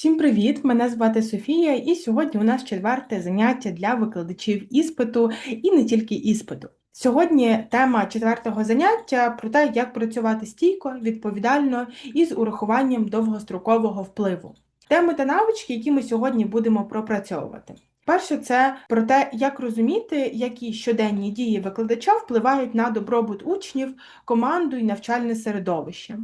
Всім привіт! Мене звати Софія, і сьогодні у нас четверте заняття для викладачів іспиту і не тільки іспиту. Сьогодні тема четвертого заняття про те, як працювати стійко, відповідально і з урахуванням довгострокового впливу. Теми та навички, які ми сьогодні будемо пропрацьовувати. Перше, це про те, як розуміти, які щоденні дії викладача впливають на добробут учнів, команду і навчальне середовище.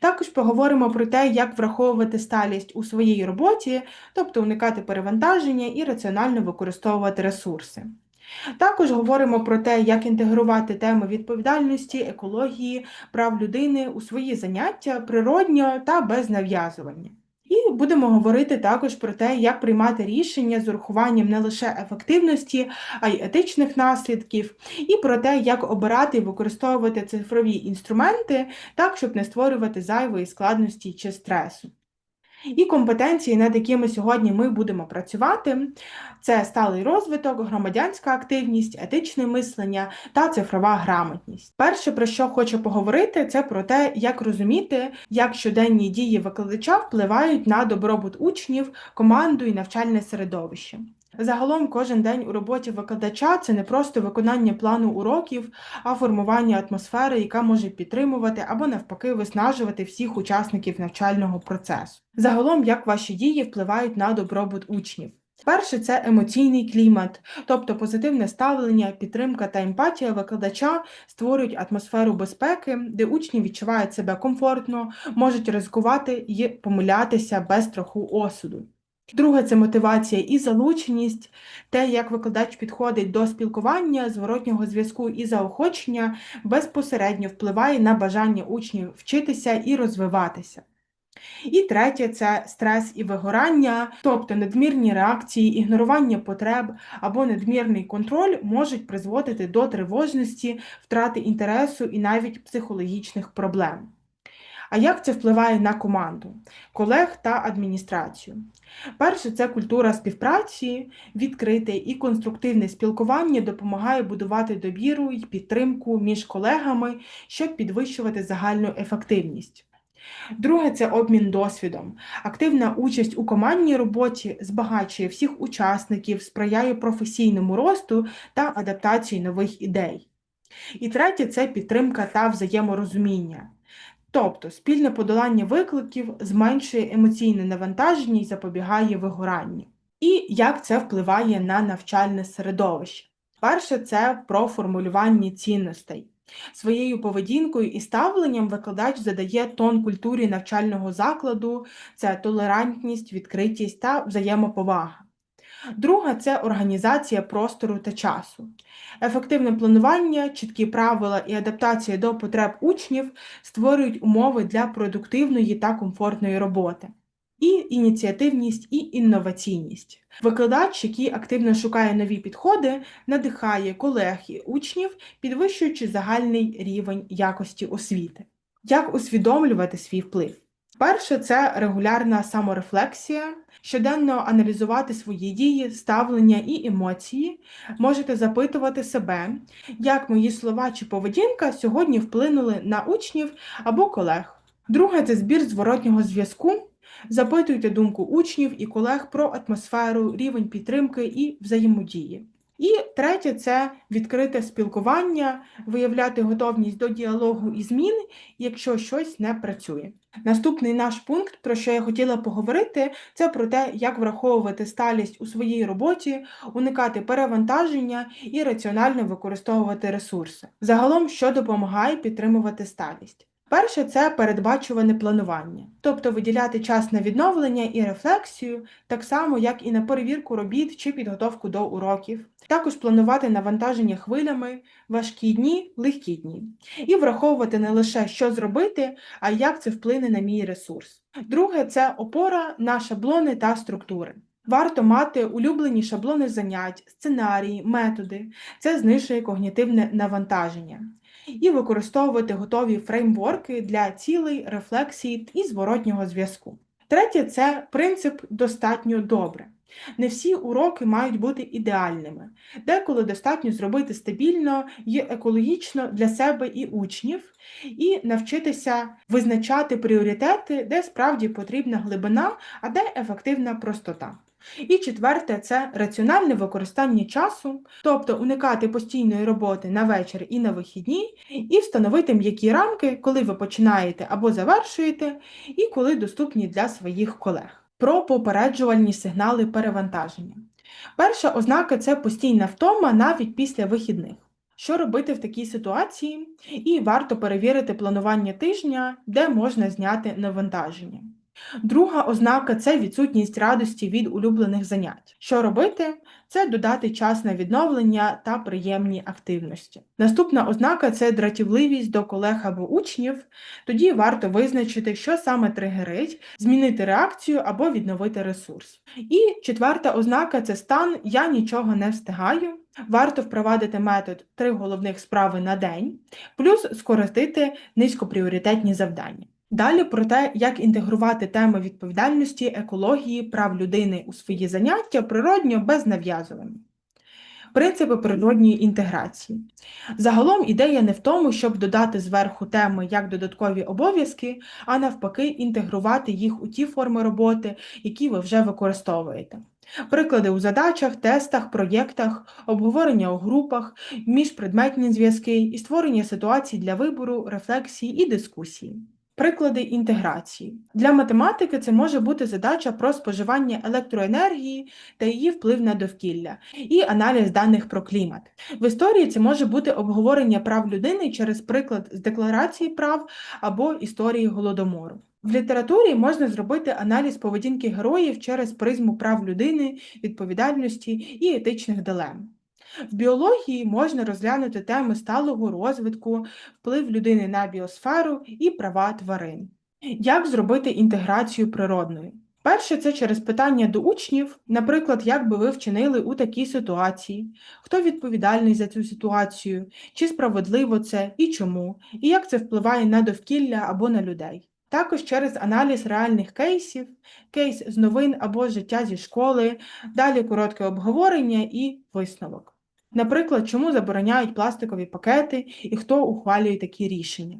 Також поговоримо про те, як враховувати сталість у своїй роботі, тобто уникати перевантаження і раціонально використовувати ресурси. Також говоримо про те, як інтегрувати теми відповідальності, екології, прав людини у свої заняття природньо та без нав'язування. І будемо говорити також про те, як приймати рішення з урахуванням не лише ефективності, а й етичних наслідків, і про те, як обирати і використовувати цифрові інструменти так, щоб не створювати зайвої складності чи стресу. І компетенції, над якими сьогодні ми будемо працювати, це сталий розвиток, громадянська активність, етичне мислення та цифрова грамотність. Перше, про що хочу поговорити, це про те, як розуміти, як щоденні дії викладача впливають на добробут учнів, команду і навчальне середовище. Загалом кожен день у роботі викладача це не просто виконання плану уроків, а формування атмосфери, яка може підтримувати або навпаки виснажувати всіх учасників навчального процесу. Загалом, як ваші дії впливають на добробут учнів. Перше це емоційний клімат, тобто позитивне ставлення, підтримка та емпатія викладача створюють атмосферу безпеки, де учні відчувають себе комфортно, можуть ризикувати і помилятися без страху осуду. Друге це мотивація і залученість, те, як викладач підходить до спілкування, зворотнього зв'язку і заохочення, безпосередньо впливає на бажання учнів вчитися і розвиватися. І третє це стрес і вигорання, тобто надмірні реакції, ігнорування потреб або надмірний контроль можуть призводити до тривожності, втрати інтересу і навіть психологічних проблем. А як це впливає на команду, колег та адміністрацію? Перше, це культура співпраці, відкрите і конструктивне спілкування допомагає будувати довіру і підтримку між колегами, щоб підвищувати загальну ефективність. Друге це обмін досвідом. Активна участь у командній роботі збагачує всіх учасників, сприяє професійному росту та адаптації нових ідей. І третє це підтримка та взаєморозуміння. Тобто спільне подолання викликів зменшує емоційне навантаження і запобігає вигоранню. І як це впливає на навчальне середовище? Перше, це про формулювання цінностей. Своєю поведінкою і ставленням викладач задає тон культурі навчального закладу, це толерантність, відкритість та взаємоповага. Друга це організація простору та часу. Ефективне планування, чіткі правила і адаптація до потреб учнів створюють умови для продуктивної та комфортної роботи. І ініціативність, і інноваційність. Викладач, який активно шукає нові підходи, надихає колег і учнів, підвищуючи загальний рівень якості освіти. Як усвідомлювати свій вплив? Перше, це регулярна саморефлексія, щоденно аналізувати свої дії, ставлення і емоції. Можете запитувати себе, як мої слова чи поведінка сьогодні вплинули на учнів або колег. Друге це збір зворотнього зв'язку. Запитуйте думку учнів і колег про атмосферу, рівень підтримки і взаємодії. І третє це відкрите спілкування, виявляти готовність до діалогу і змін, якщо щось не працює. Наступний наш пункт, про що я хотіла поговорити, це про те, як враховувати сталість у своїй роботі, уникати перевантаження і раціонально використовувати ресурси. Загалом, що допомагає підтримувати сталість. Перше це передбачуване планування, тобто виділяти час на відновлення і рефлексію, так само, як і на перевірку робіт чи підготовку до уроків, також планувати навантаження хвилями, важкі дні, легкі дні, і враховувати не лише що зробити, а як це вплине на мій ресурс. Друге це опора на шаблони та структури. Варто мати улюблені шаблони занять, сценарії, методи, це знижує когнітивне навантаження і використовувати готові фреймворки для цілей, рефлексії і зворотнього зв'язку. Третє це принцип достатньо добре. Не всі уроки мають бути ідеальними. Деколи достатньо зробити стабільно і екологічно для себе і учнів, і навчитися визначати пріоритети, де справді потрібна глибина, а де ефективна простота. І четверте це раціональне використання часу, тобто уникати постійної роботи на вечір і на вихідні, і встановити м'які рамки, коли ви починаєте або завершуєте, і коли доступні для своїх колег. Про попереджувальні сигнали перевантаження. Перша ознака це постійна втома навіть після вихідних. Що робити в такій ситуації? І варто перевірити планування тижня, де можна зняти навантаження. Друга ознака це відсутність радості від улюблених занять. Що робити? Це додати час на відновлення та приємні активності. Наступна ознака це дратівливість до колег або учнів. Тоді варто визначити, що саме тригерить, змінити реакцію або відновити ресурс. І четверта ознака це стан Я нічого не встигаю. Варто впровадити метод три головних справи на день, плюс скоротити низькопріоритетні завдання. Далі про те, як інтегрувати теми відповідальності, екології, прав людини у свої заняття природньо без нав'язування. Принципи природньої інтеграції. Загалом ідея не в тому, щоб додати зверху теми як додаткові обов'язки, а навпаки, інтегрувати їх у ті форми роботи, які ви вже використовуєте. Приклади у задачах, тестах, проєктах, обговорення у групах, міжпредметні зв'язки і створення ситуацій для вибору, рефлексії і дискусії. Приклади інтеграції. Для математики це може бути задача про споживання електроенергії та її вплив на довкілля і аналіз даних про клімат. В історії це може бути обговорення прав людини через приклад з декларації прав або історії голодомору. В літературі можна зробити аналіз поведінки героїв через призму прав людини, відповідальності і етичних дилем. В біології можна розглянути теми сталого розвитку, вплив людини на біосферу і права тварин. Як зробити інтеграцію природною? Перше, це через питання до учнів, наприклад, як би ви вчинили у такій ситуації, хто відповідальний за цю ситуацію, чи справедливо це і чому, і як це впливає на довкілля або на людей. Також через аналіз реальних кейсів, кейс з новин або життя зі школи, далі коротке обговорення і висновок. Наприклад, чому забороняють пластикові пакети і хто ухвалює такі рішення.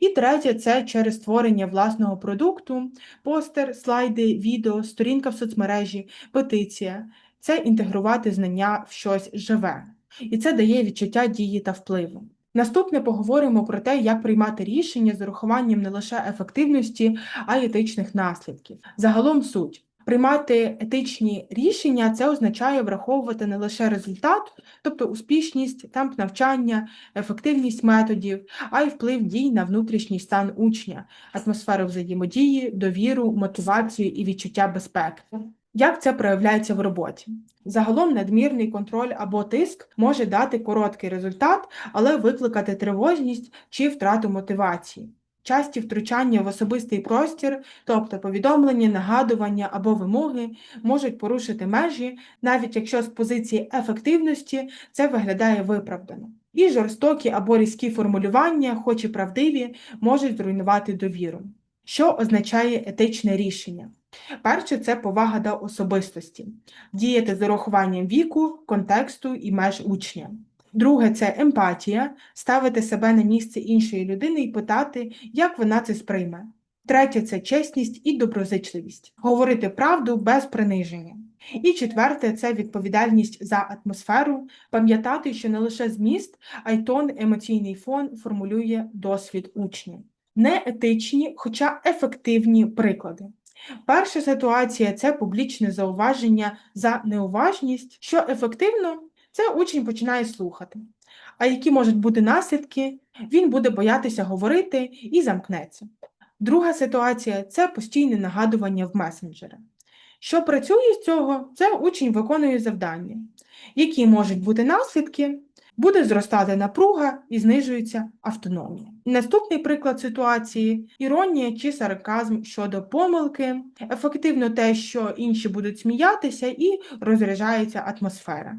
І третє це через створення власного продукту, постер, слайди, відео, сторінка в соцмережі, петиція це інтегрувати знання в щось живе. І це дає відчуття дії та впливу. Наступне поговоримо про те, як приймати рішення з урахуванням не лише ефективності, а й етичних наслідків. Загалом суть. Приймати етичні рішення це означає враховувати не лише результат, тобто успішність, темп навчання, ефективність методів, а й вплив дій на внутрішній стан учня, атмосферу взаємодії, довіру, мотивацію і відчуття безпеки. Як це проявляється в роботі? Загалом надмірний контроль або тиск може дати короткий результат, але викликати тривожність чи втрату мотивації. Часті втручання в особистий простір, тобто повідомлення, нагадування або вимоги, можуть порушити межі, навіть якщо з позиції ефективності це виглядає виправдано. І жорстокі або різкі формулювання, хоч і правдиві, можуть зруйнувати довіру. Що означає етичне рішення? Перше це повага до особистості, діяти з урахуванням віку, контексту і меж учня. Друге це емпатія, ставити себе на місце іншої людини і питати, як вона це сприйме. Третє це чесність і доброзичливість, говорити правду без приниження. І четверте це відповідальність за атмосферу, пам'ятати, що не лише зміст, а й тон, емоційний фон формулює досвід учня. Неетичні, хоча ефективні приклади. Перша ситуація це публічне зауваження за неуважність, що ефективно це учень починає слухати. А які можуть бути наслідки, він буде боятися говорити і замкнеться. Друга ситуація це постійне нагадування в месенджери. Що працює з цього, це учень виконує завдання. Які можуть бути наслідки? Буде зростати напруга і знижується автономія. Наступний приклад ситуації іронія чи сарказм щодо помилки, ефективно те, що інші будуть сміятися, і розряджається атмосфера.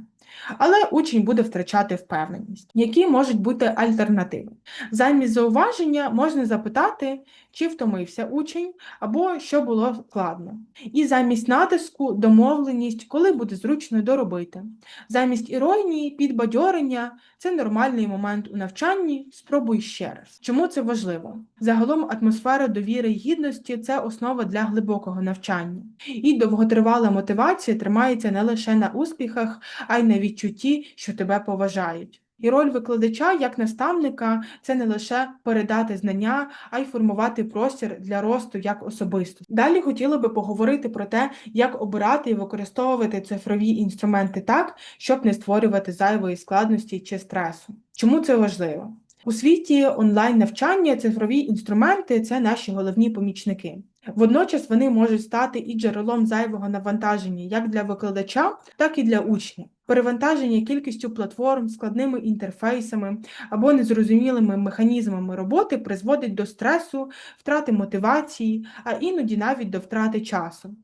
Але учень буде втрачати впевненість. Які можуть бути альтернативи? Замість зауваження можна запитати, чи втомився учень, або що було складно. І замість натиску домовленість, коли буде зручно доробити. Замість іронії, підбадьорення це нормальний момент у навчанні. Спробуй ще раз. Чому це важливо? Загалом атмосфера довіри і гідності це основа для глибокого навчання. І довготривала мотивація тримається не лише на успіхах, а й на відчутті, що тебе поважають. І роль викладача як наставника це не лише передати знання, а й формувати простір для росту як особистості. Далі хотіла би поговорити про те, як обирати і використовувати цифрові інструменти так, щоб не створювати зайвої складності чи стресу. Чому це важливо? У світі онлайн навчання цифрові інструменти це наші головні помічники. Водночас вони можуть стати і джерелом зайвого навантаження як для викладача, так і для учня. Перевантаження кількістю платформ, складними інтерфейсами або незрозумілими механізмами роботи призводить до стресу, втрати мотивації, а іноді навіть до втрати часу.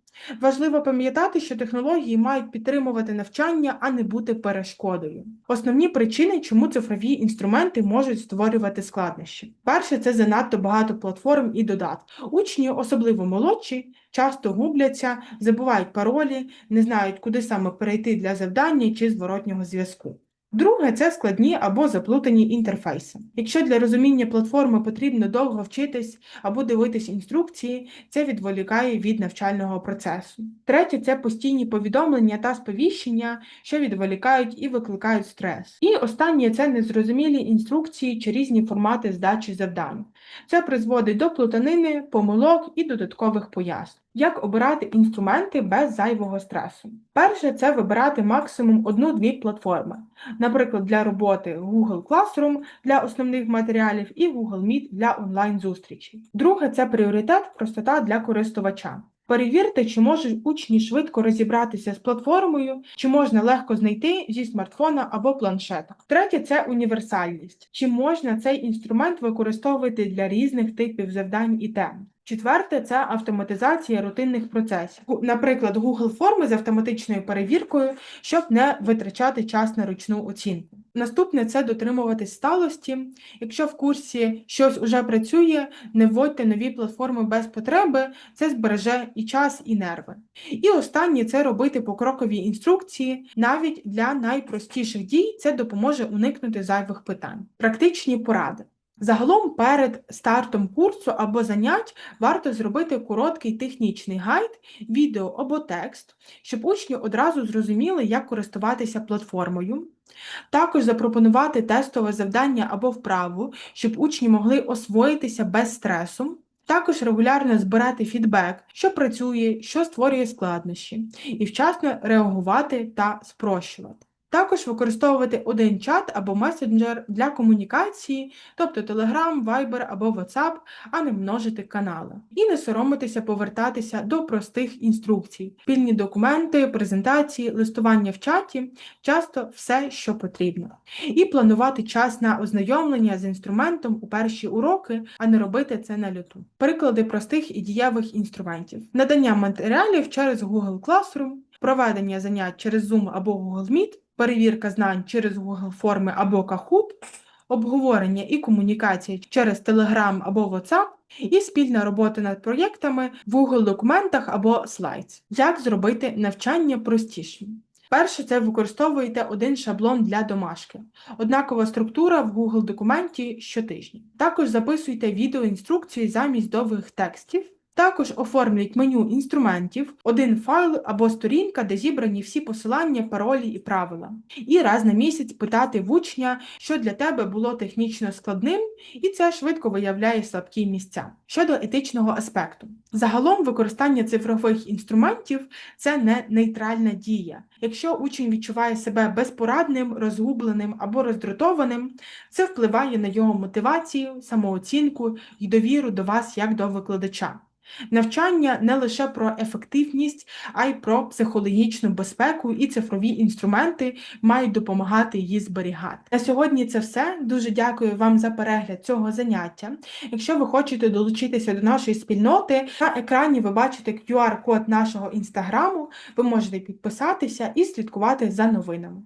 Важливо пам'ятати, що технології мають підтримувати навчання, а не бути перешкодою. Основні причини, чому цифрові інструменти можуть створювати складнощі. Перше, це занадто багато платформ і додатків. Учні, особливо молодші, часто губляться, забувають паролі, не знають, куди саме перейти для завдання чи зворотнього зв'язку. Друге це складні або заплутані інтерфейси. Якщо для розуміння платформи потрібно довго вчитись або дивитись інструкції, це відволікає від навчального процесу. Третє це постійні повідомлення та сповіщення, що відволікають і викликають стрес. І останнє це незрозумілі інструкції чи різні формати здачі завдань. Це призводить до плутанини, помилок і додаткових пояснень. Як обирати інструменти без зайвого стресу? Перше це вибирати максимум одну-дві платформи, наприклад, для роботи Google Classroom для основних матеріалів і Google Meet для онлайн-зустрічей. Друге це пріоритет, простота для користувача. Перевірте, чи можуть учні швидко розібратися з платформою, чи можна легко знайти зі смартфона або планшета. Третє це універсальність. Чи можна цей інструмент використовувати для різних типів завдань і тем. Четверте це автоматизація рутинних процесів, наприклад, Google форми з автоматичною перевіркою, щоб не витрачати час на ручну оцінку. Наступне це дотримуватись сталості. Якщо в курсі щось уже працює, не вводьте нові платформи без потреби, це збереже і час, і нерви. І останнє це робити покрокові інструкції. Навіть для найпростіших дій це допоможе уникнути зайвих питань. Практичні поради. Загалом перед стартом курсу або занять варто зробити короткий технічний гайд, відео або текст, щоб учні одразу зрозуміли, як користуватися платформою. Також запропонувати тестове завдання або вправу, щоб учні могли освоїтися без стресу. Також регулярно збирати фідбек, що працює, що створює складнощі, і вчасно реагувати та спрощувати. Також використовувати один чат або месенджер для комунікації, тобто Telegram, Viber або WhatsApp, а не множити канали. І не соромитися повертатися до простих інструкцій, спільні документи, презентації, листування в чаті, часто все, що потрібно. І планувати час на ознайомлення з інструментом у перші уроки, а не робити це на люту. Приклади простих і дієвих інструментів: надання матеріалів через Google Classroom, проведення занять через Zoom або Google Meet перевірка знань через Google форми або Kahoot, обговорення і комунікація через Telegram або WhatsApp, і спільна робота над проєктами в Google документах або Slides. Як зробити навчання простішим? Перше, це використовуєте один шаблон для домашки. Однакова структура в Google документі щотижня. Також записуйте відеоінструкції замість довгих текстів. Також оформлюють меню інструментів, один файл або сторінка, де зібрані всі посилання, паролі і правила. І раз на місяць питати в учня, що для тебе було технічно складним, і це швидко виявляє слабкі місця. Щодо етичного аспекту. Загалом використання цифрових інструментів це не нейтральна дія. Якщо учень відчуває себе безпорадним, розгубленим або роздратованим, це впливає на його мотивацію, самооцінку і довіру до вас як до викладача. Навчання не лише про ефективність, а й про психологічну безпеку і цифрові інструменти мають допомагати її зберігати. На сьогодні це все. Дуже дякую вам за перегляд цього заняття. Якщо ви хочете долучитися до нашої спільноти, на екрані ви бачите QR-код нашого інстаграму, ви можете підписатися і слідкувати за новинами.